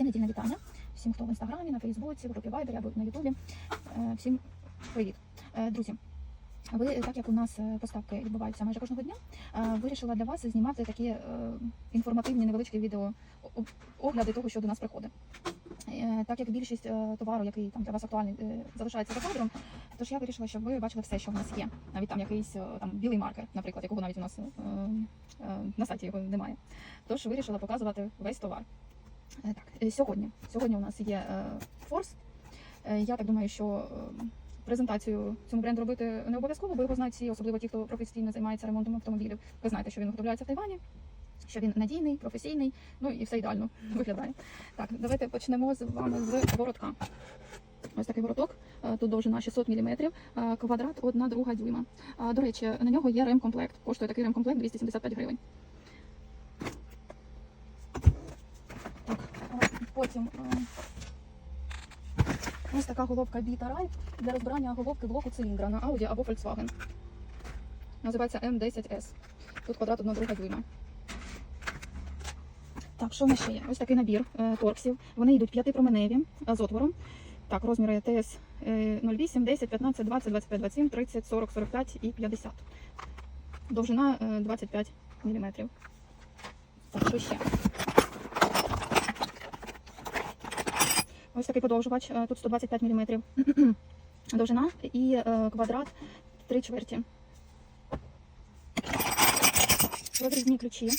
Всім недільне вітання. Всім, хто в інстаграмі, на Фейсбуці, в групі Вайбері або на Ютубі. Е, Всім привіт. Е, Друзі, ви, так як у нас е, поставки відбуваються майже кожного дня, вирішила для вас знімати такі інформативні невеличкі відео огляди того, що до нас приходить. Так як більшість товару, який там для вас актуальний, залишається за кадром, тож я вирішила, щоб ви бачили все, що в нас є. Навіть там якийсь там білий маркер, наприклад, якого навіть у нас на сайті його немає. Тож вирішила показувати весь товар. Е, сьогодні. Сьогодні у нас є е, форс. Е, Я так думаю, що презентацію цьому бренду робити не обов'язково, бо його знають всі, особливо ті, хто професійно займається ремонтом автомобілів. Ви знаєте, що він виготовляється в Тайвані, що він надійний, професійний, ну і все ідеально виглядає. Так, давайте почнемо з вами з воротка. Ось такий вороток, тут довжина 600 мм, квадрат 1 друга дюйма. До речі, на нього є ремкомплект. Коштує такий ремкомплект 275 гривень. Так, е, потім е, ось така головка Біта Рай для розбирання головки блоку циліндра на Audi або Volkswagen. Називається M10S. Тут квадрат 1 друга дюйма. Так, що в нас ще є? Ось такий набір е, торксів. Вони йдуть п'ятипроменеві е, з отвором. Так, розміри ТС е, 08, 10, 15, 20, 25, 27, 30, 40, 45 і 50. Довжина е, 25 мм. Так, що ще? Ось такий подовжувач, е, тут 125 мм. Довжина і е, квадрат 3 чверті. Розрізні ключі.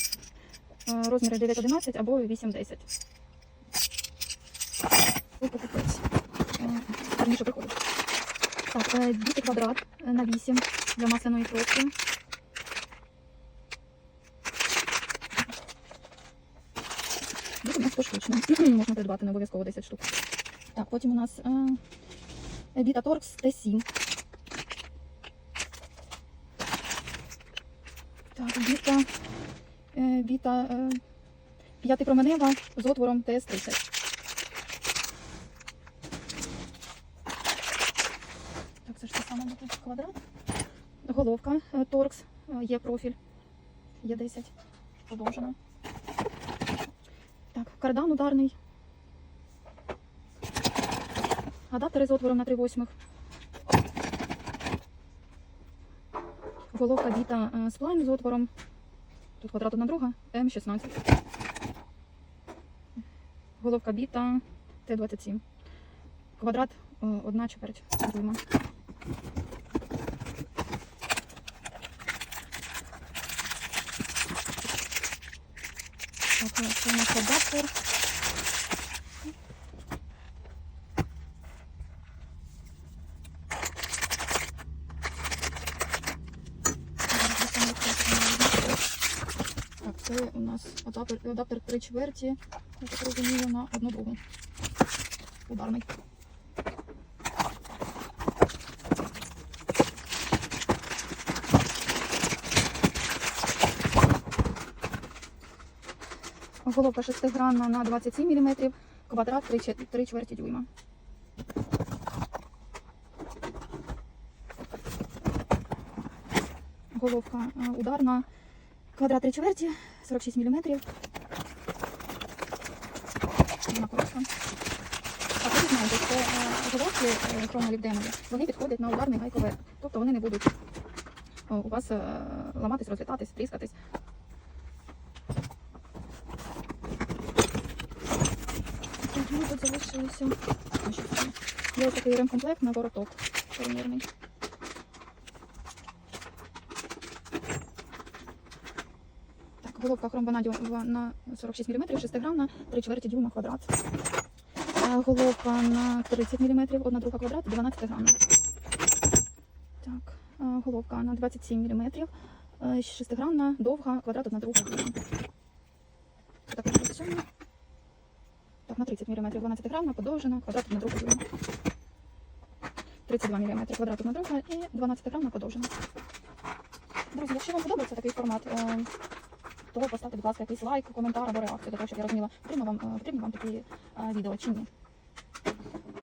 Е, Розміри 9-11 або 8-10. Ой, покупець. Е, Раніше. Так, діти квадрат на 8 для масляної кропки. Буде у нас поштучно. Можна придбати не обов'язково 10 штук. Так, потім у нас е, Torx T7. Так, Vita, е, Vita е, п'ятипроменева з отвором TS30. Так, це ж те саме буде квадрат. Головка е, е, є профіль, є 10, подовжена. Так, кардан ударний. Адаптери з отвором на 3 восьмих. Головка е, сплайн з отвором. Тут квадрат одна друга, М16. Головка Vita Т27. Квадрат е, одна чверть дюйма. Так, е, це у нас адаптер. Так, це у нас адаптер, адаптер 3 чверті, я так розумію, на одну другу. Ударний. Головка шестигранна на 27 мм, квадрат 3, 3 чверті дюйма. Головка е, ударна, квадрат 3 чверті, 46 мм. Вона коротка. Так, ви знаєте, що е, головки е, вони підходять на ударний гайковерт. Тобто вони не будуть е, у вас ламатись, розлітатись, тріскатись. Тут. А, це? Є такий ремкомплект на вороток турнірний. Головка хромбанадіо на 46 мм, 6 грамна, 3 чверті дюйма квадрат. Е, Головка на 30 мм, 1 друга квадрат, 12 грамна. Так, е, головка на 27 мм, 6 грамна, довга, квадрат, 1 друга. Так, на 37. Так, на 30 мм, 12 грамна, подовжена, квадрат, 1 друга дюйма. 32 мм, квадрат, 1 друга і 12 грамна, подовжена. Друзі, якщо вам подобається такий формат, е, то поставте, будь ласка, якийсь лайк, коментар або реакцію, для того, щоб я розуміла, потрібно вам, е, потрібні вам такі е, відео чи ні.